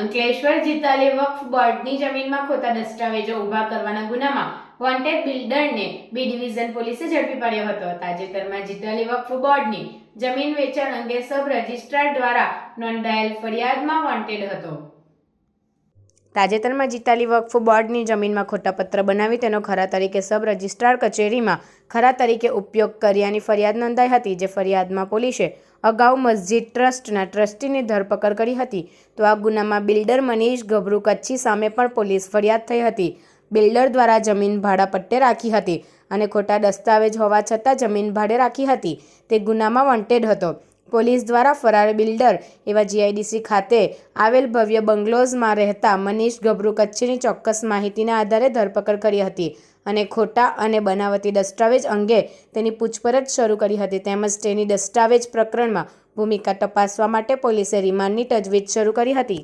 અંકલેશ્વર જીતાલી વક્ફ બોર્ડની જમીનમાં ખોટા દસ્તાવેજો ઊભા કરવાના ગુનામાં વોન્ટેડ બિલ્ડરને બી ડિવિઝન પોલીસે ઝડપી પાડ્યો હતો. તાજેતરમાં જીતાલી વક્ફ બોર્ડની જમીન વેચાણ અંગે સબ રજિસ્ટ્રાર દ્વારા નોંધાયેલ ફરિયાદમાં વોન્ટેડ હતો. તાજેતરમાં જીતાલી વકફ બોર્ડની જમીનમાં ખોટા પત્ર બનાવી તેનો ખરા તરીકે સબ રજિસ્ટ્રાર કચેરીમાં ખરા તરીકે ઉપયોગ કર્યાની ફરિયાદ નોંધાઈ હતી, જે ફરિયાદમાં પોલીસે અગાઉ મસ્જિદ ટ્રસ્ટના ટ્રસ્ટીની ધરપકડ કરી હતી. તો આ ગુનામાં બિલ્ડર મનીષ ગભરુ કચ્છી સામે પણ પોલીસ ફરિયાદ થઈ હતી. બિલ્ડર દ્વારા જમીન ભાડા પટ્ટે રાખી હતી અને ખોટા દસ્તાવેજ હોવા છતાં જમીન ભાડે રાખી હતી. તે ગુનામાં વોન્ટેડ હતો. પોલીસ દ્વારા ફરાર બિલ્ડર એવા જીઆઈડીસી ખાતે આવેલ ભવ્ય બંગલોઝમાં રહેતા મનીષ ગભરુ કચ્છીની ચોક્કસ માહિતીના આધારે ધરપકડ કરી હતી અને ખોટા અને બનાવટી દસ્તાવેજ અંગે તેની પૂછપરછ શરૂ કરી હતી. તેમજ તેની દસ્તાવેજ પ્રકરણમાં ભૂમિકા તપાસવા માટે પોલીસે રિમાન્ડની તજવીજ શરૂ કરી હતી.